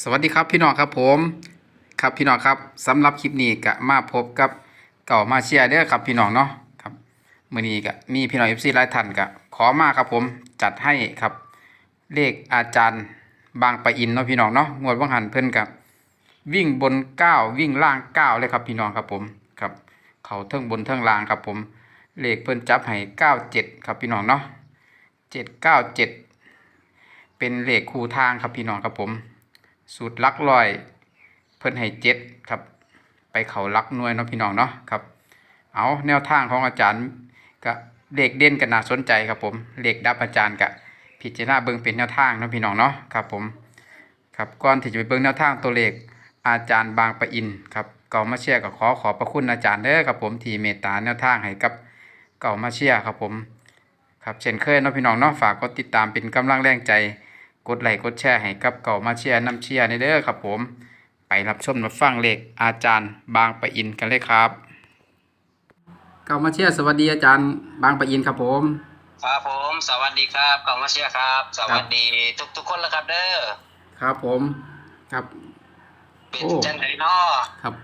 สวัสดีครับพี่น้องครับผมครับพี่น้องครับสำหรับคลิปนี้ก็มาพบกับเก่ามาเชียร์เด้อครับพี่น้องเนาะครับมื้อนี้ก็มีพี่น้อง FC หลายท่านก็ขอมาครับผมจัดให้ครับเลขอาจารย์บางปะอินเนาะพี่น้องเนาะงวดว่างหันเพิ่นกับวิ่งบน9วิ่งล่าง9เลยครับพี่น้องครับผมครับเขาเทิงบนเทิงล่างครับผมเลขเพิ่นจับให้97ครับพี่น้องเนาะ797เป็นเลขคู่ทางครับพี่น้องครับผม สูตรลักลอย เพิ่นให้เจ็ดครับ ไปเขาลักหน่วยเนาะพี่น้องเนาะครับ เอาแนวทางของอาจารย์ก็เลขเด่นก็น่าสนใจครับผมเลขดับอาจารย์ก็พิจารณาเบิ่งเป็นแนวทางเนาะพี่น้องเนาะครับผมครับก่อนที่จะไปเบิ่งแนวทางตัวเลขอาจารย์บางปะอินครับเก่ามาเชียร์ก็ขอขอบพระคุณอาจารย์เด้อครับผมที่เมตตาแนวทางให้กับเก่ามาเชียร์ครับผมครับเช่นเคยเนาะพี่น้องเนาะฝากกดติดตามเป็นกำลังแรงใจ กดไลค์กดแชร์ให้กับเก่ามาเชียร์น้ำเชียร์ในเด้อครับผม ไปรับชมรับฟังเลขอาจารย์บางปะอินกันเลยครับ เก่ามาเชียร์สวัสดีอาจารย์บางปะอินครับผม ครับผมสวัสดีครับกองมาเชียร์ครับ สวัสดีทุกทุกๆคนแล้วครับเด้อครับผมครับเป็นโอ้จังไดน้อครับ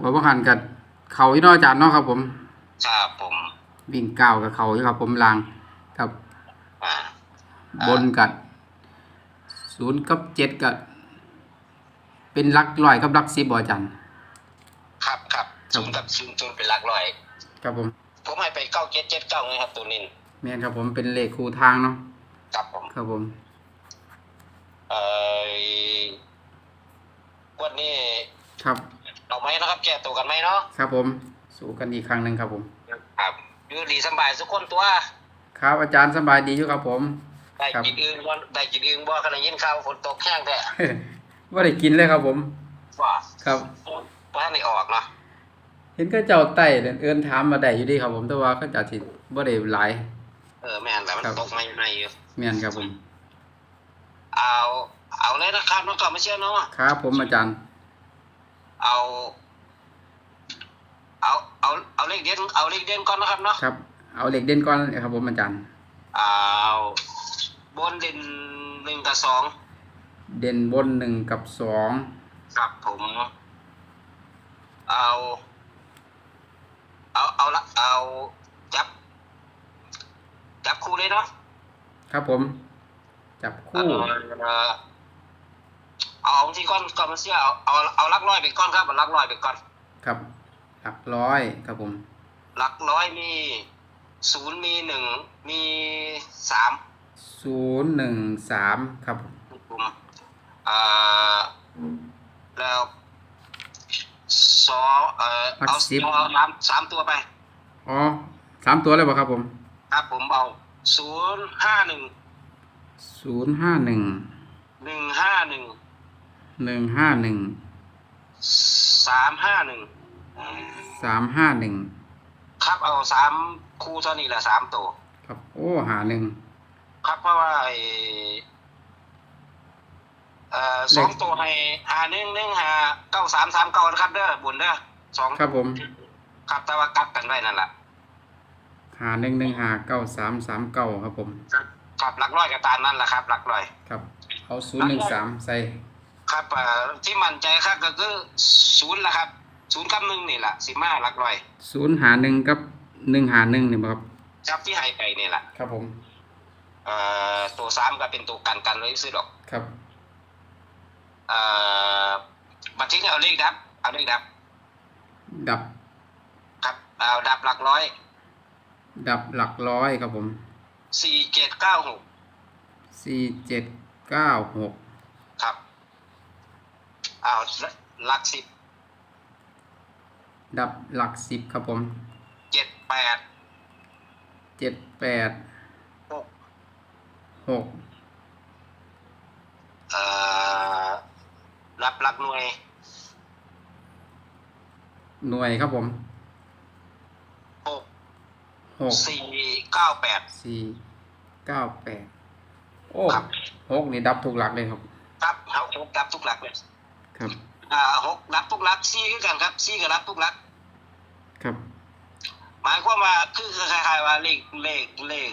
ว่าบ่หันกับเขาอีเน้ออาจารย์เนาะครับผม ครับผมวิ่งก้าวกับเขาอยู่ครับผมลางครับอ่าบนกับ ศูนย์กับเจ็ดกับเป็นหลักร้อยกับหลักสิบบ่อาจารย์ ครับครับครับซุ่มกับซุ่มซุ่มเป็นหลักร้อย ครับผม ผมให้ไปเก้าเจ็ดเจ็ดเก้าไงครับตัวนินแม่นครับผมเป็นเลขคู่ทางเนาะ ครับผม ครับผม เอ่อวันนี้ ครับ เอาไหมนะครับ แก้ตัวกันไหมเนาะ ครับผม สู้กันอีกครั้งหนึ่งครับผม ครับอยู่ดีสำบายทุกคนตัว ครับอาจารย์สบายดีอยู่ครับผม ได้ครับกินอื่นบ่ได้กินอื่นบ่ขณะยินข่าวฝนตกแห้งแท้ว่าได้กินเลยครับผมว่าครับว่าในออกเนาะเห็นก็เจ้าไต่เดินเอื้อนถามมาได้อยู่ดีครับผมแต่ว่าเขาเจะสิบ่ได้หลายเออแม่นแต่มันครับตกมาอยู่ในอยู่แม่นครับผม เอาเอาเลยนะครับน้องกลับมาเชื่อเนาะครับ ผมอาจารย์ เอา เอาเอาเอาเลขเด่นเอาเลขเด่นก่อนนะครับเนาะครับ เอาเหล็กเด่นก่อนเลยครับผมอาจารย์เอา บนเด่นหนึ่งกับสองเด่นบนหนึ่งกับสองครับผม เอา เอาเอาละเอาจับ จับคู่เลยเนาะครับผม จับเอคู่อเอาเอาที่ก้อนก้อนมาเสียเอาเอาเอาลักร้อยไปก้อนครับเอาลักร้อยไปก้อนครับ หลักร้อยครับผม หลักร้อยมีศูนย์มีหนึ่งมีสาม ศูนย์หนึ่งสามครับผมเอ่อแล้วสอเอ่อเอาเอาสามสามตัวไป อ๋อสามตัวเลยป่ะครับผมครับผมเอาศูนย์ห้าหนึ่งศูนย์ห้าหนึ่งหนึ่งห้าหนึ่งหนึ่งห้าหนึ่งสามห้าหนึ่งสามห้าหนึ่งครับเอาสามคู่เท่านี้แหละสามตัว ครับโอ้หาหนึ่ง ครับเพราะว่าไอ้เอ่อสองตัวให้หาหนึ่งหนึ่งหาเก้าสามสามเก้านะครับเด้อบุญเด้อสองครับผมครับแต่ว่ากักกันไว้นั่นแหละหาหนึ่งหนึ่งหาเก้าสามสามเก้าครับผม ครับหลักร้อยกับตามนั่นแหละครับหลักร้อย ครับเอาศูนย์หนึ่งสามใส่ครับเอ่อที่มั่นใจครับก็คือศูนย์ละครับศูนย์กับหนึ่งนี่แหละสิมาหลักร้อยศูนย์หาหนึ่งกับหนึ่งหาหนึ่งเนี่ยบ่ครับครับที่ให้ไปนี่แหละครับผมเอ่อตัวสามก็เป็นตัวกันกันไว้ซื้อดอกครับเอ่อบัตรที่เอาเลขดับ เอาเลขดับ ดับ ครับเอาดับหลักร้อย ดับหลักร้อยครับผมสี่เจ็ดเก้าหกสี่เจ็ดเก้าหกครับเอาหลักสิบดับหลักสิบครับผมเจ็ดแปดเจ็ดแปดหก หกเอ่อรับหลักหน่วย หน่วยครับผมหกหกสี่เก้าแปด สี่เก้าแปดโอ้ครับ หกนี่ดับทุกหลักเลยครับ ครับเขาหกรับทุกหลักเลยครับ อ่าหกรับทุกหลักสี่คือกันครับสี่ก็รับทุกหลัก ครับ หมายความว่าคือคือคล้ายๆว่าเลขเลขเลข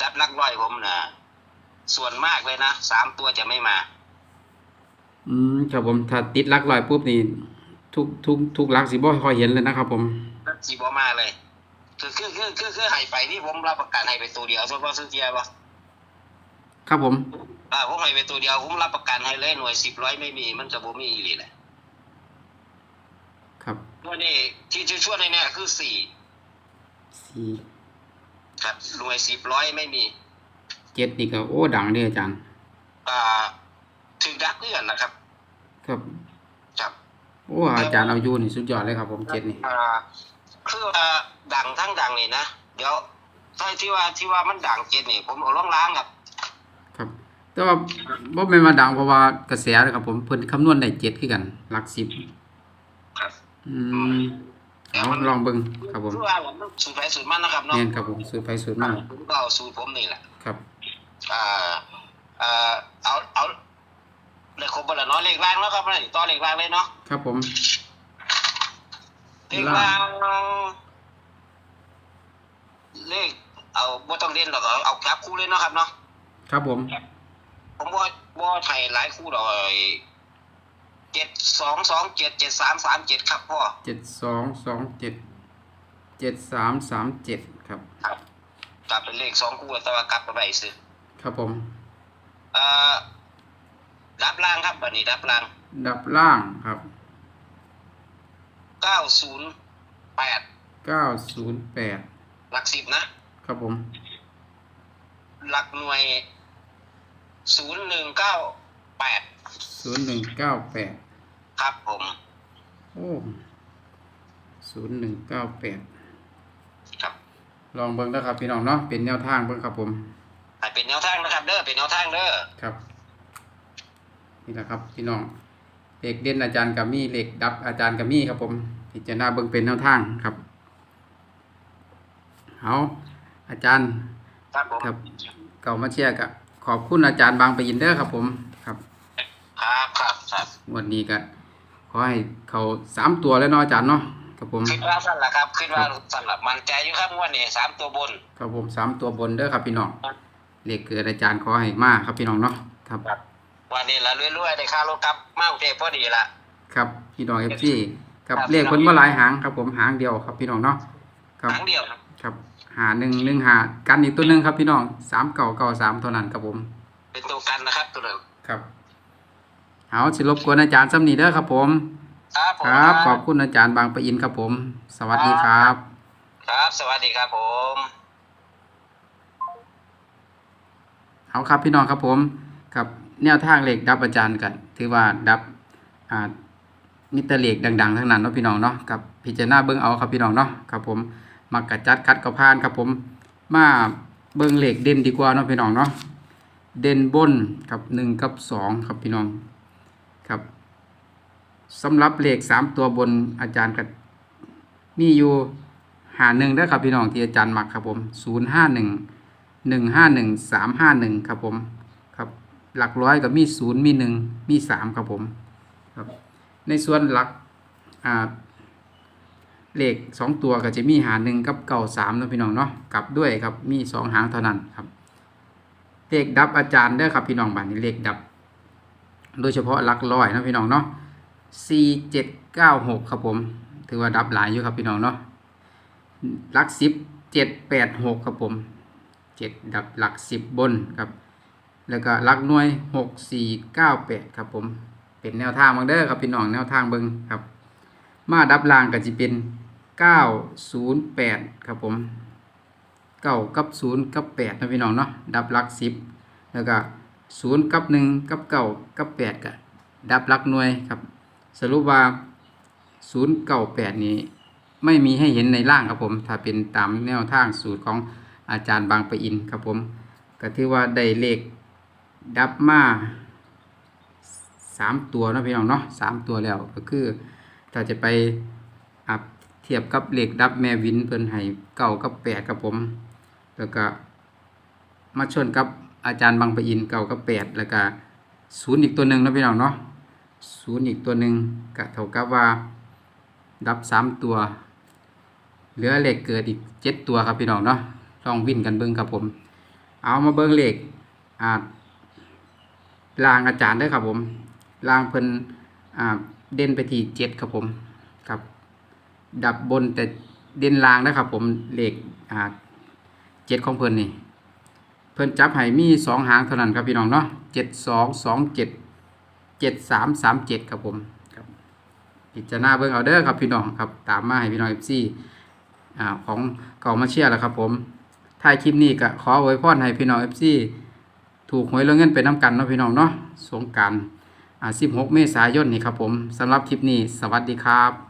ดับหลักร้อยผมนะ ส่วนมากเลยนะสามตัวจะไม่มา อืมครับผมถ้าติดหลักร้อยปุ๊บนี่ทุกทุกทุกหลักสิบ่ค่อยเห็นเลยนะครับ ผมสีบอมาเลย คือคือคือคือคือให้ไปนี่ผมรับประกันให้ไปตัวเดียวเฉพาะซื้อเทียบ่ครับผมอ่าผมให้ไปตัวเดียวผมรับประกันให้เลยหน่วยสิบร้อยไม่มี มันจะบ่มีอีหลีแหละครับตัวนี้ที่ที่ช่วยในเนี่ยคือสี่สี่ครับหน่วยสิบร้อยไม่มี เจ็ดนี่ก็โอ้ดังเด้อาจารย์อ่าถึงดักเลื่อนนะครับ ครับครับโอ้อาจารย์เอาอยู่นี่สุดยอดเลยครับ ผมเจ็ดนี่อ่าคือว่าดังทั้งดังนี่นะเดี๋ยวถ้าที่ว่าที่ว่ามันดังเจ็ดนี่ผมเอาล่องล้างครับ ครับแต่ว่าบ่แม่นมาดังเพราะว่ากระแสนะครับ ผมเพิ่นคำนวณได้เจ็ดคือกัน หลักสิบครับอืมเอาลองเบิ่งครับผมคือว่าผมสูตรไปสูตรมันนะครับเนาะแม่นครับผมสูตรไปสูตรมาผมก็เอาสูตรผมนี่แหละครับ อ่าอ่าเอาเอาเลขครบหมดแล้วเนาะเลขล่างแล้วครับนี่ต่อเลขล่างเลยเนาะครับผมเลขล่างเลขเอาบ่ต้องเล่นหรอกเอาเอาจับคู่เลยเนาะครับเนาะครับผม ผมว่าว่าไทยหลายคู่ดอกเจ็ดสองสองเจ็ดเจ็ดสามสามเจ็ดครับพ่อเจ็ดสองสองเจ็ดเจ็ดสามสามเจ็ดครับ ครับกลับเป็นเลขสองคู่แต่ว่ากลับไปซื้อ ครับผมเอ่อรับล่างครับบัดนี้รับล่าง ดับล่างครับเก้าศูนย์แปดเก้าศูนย์แปดหลักสิบนะ ครับผม หลักหน่วยศูนย์หนึ่งเก้าแปดศูนย์หนึ่งเก้าแปดครับผม โอ้ศูนย์หนึ่งเก้าแปดครับ ลองเบิ่งนะครับพี่น้องเนาะเป็นแนวทางเบิ่งครับผม ให้เป็นแนวทางนะครับ เด้อเป็นแนวทางเด้อครับ นี่แหละครับพี่น้องเหล็กเด่นอาจารย์กัมี่เหล็กดับอาจารย์กัมี่ครับผมพิจารณาเบิ่งเป็นแนวทางครับเอาอาจารย์ครับผมครับเก่ามาเชียร์กับขอบคุณอาจารย์บางไปยินเด้อครับ ผมครับ ครับครับครับวันนี้ก็ขอให้เขาสามตัวแล้วเนาะอาจารย์เนาะครับผมคิดว่าสั่นละครับคิดว่าสั่นละมันใจอยู่ครับงวันนี้สามตัวบน ครับผมสามตัวบนเด้อครับพี่น้อง เลขเกิดอาจารย์ขอให้มาครับพี่น้องเนาะครับวันนี้ละรวยๆได้ค่ารถกลับมากรุงเทพพอดีละครับพี่น้องเอฟซีครับครับเลขคนว่าหลายหางครับผมหางเดียวครับพี่น้องเนาะครับครั้งเดียวครับครับหาหนึ่งหนึ่งหากันอีกตัวหนึ่งครับพี่น้องสามเก่าเก่าสามเท่านั้นครับผม เป็นตัวกันนะครับตัวหนึ่งครับเอาสิรบกวนอาจารย์ซ้ำนีเด้อครับผมครับผมครับขอบคุณอาจารย์บางปะอินครับผม สวัสดีครับ ครับ สวัสดีครับผม เอาครับพี่น้องครับผมกับแนวทางเหล็กดับอาจารย์กันถือว่าดับอ่ามิตรเหล็กดัง ๆ ทั้งนั้นเนาะพี่น้องเนาะกับพิจารณาเบิ้งเอาครับพี่น้องเนาะครับผมมักกะจัดคัดกระพานครับผมมาเบิ้งเหล็กเด่นดีกว่าเนาะพี่น้องเนาะเด่นบนครับหนึ่งกับสองครับพี่น้องครับสำหรับเหล็กสามตัวบนอาจารย์กับมีอยู่หาหนึ่งได้ครับพี่น้องที่อาจารย์มักครับผมศูนย์ห้าหนึ่ง หนึ่งห้าหนึ่งสามห้าหนึ่งครับผมครับหลักร้อยกับมีศูนย์มีหนึ่งมีสามครับผมครับในส่วนหลักอ่าเลขสองตัวก็จะมีหาหนึ่งกับเก่าสามนะพี่น้องเนาะกลับด้วยครับมีสองหางเท่านั้นครับเลขดับอาจารย์เด้อครับพี่น้องบ้านนี้เลขดับ โดยเฉพาะหลักร้อยนะพี่น้องเนาะสี่เจ็ดเก้าหกครับผม ถือว่าดับหลายอยู่ครับพี่น้องเนาะหลักสิบเจ็ดแปดหกครับผม เจ็ดดับหลักสิบบนครับแล้วก็หลักหน่วยหกสี่เก้าแปดครับผมเป็นแนวทางบางเด้อครับพี่น้องแนวทางเบิงครับ มาดับล่างก็จะเป็นเก้าศูนย์แปดครับผมเก้ากับศูนย์กับแปดนะพี่น้องเนาะดับหลักสิบแล้วก็ศูนย์กับหนึ่งกับเก้ากับแปดก็ดับหลักหน่วยครับ สรุปว่าศูนย์เก้าแปดนี้ ไม่มีให้เห็นในล่างครับผม ถ้าเป็นตามแนวทางสูตรของ อาจารย์บางปะอินครับผมก็ถือว่าได้เลขดับมาสามตัวนะพี่น้องเนาะสามตัวแล้วก็คือถ้าจะไปอับเทียบกับเลขดับแม่วินเพิ่นให้เก้ากับแปดครับผม แล้วก็มาชนกับอาจารย์บางปะอินเก้ากับแปดแล้วก็ศูนย์อีกตัวหนึ่งนะพี่น้องเนาะศูนย์อีกตัวหนึ่งก็เท่ากับว่าดับสามตัว เหลือเลขเกิดอีกเจ็ดตัวครับพี่น้องเนาะ ลองวิ่นกันเบิ้งครับผม เอามาเบิ้งเหลขอ่าลางอาจารย์ด้วยครับผมลางเพิ่นอ่าเด่นไปที่เจ็ดครับผมครับ ดับบนแต่เด่นลางนะครับผมเหลขอ่าเจ็ดของเพิ่นนี่เพิ่นจับให้มีสองหางเท่านั้นครับพี่น้องเนาะเจ็ดสองสองเจ็ดเจ็ดสามสามเจ็ดครับผมครับพิจารณาเบิ่งเอาเด้อครับพี่น้องครับตามมาให้พี่น้องเอฟซีอ่าของเก่ามาเชียร์แล้วครับผม ท้ายคลิปนี้ก็ขอไว้พรให้พี่น้องเอฟซีถูกหวยเรื่องเงินไปน้ำกันเนาะพี่น้องเนาะสงกรารอ่า16 เมษายนนี่ครับผมสำหรับคลิปนี้ สวัสดีครับ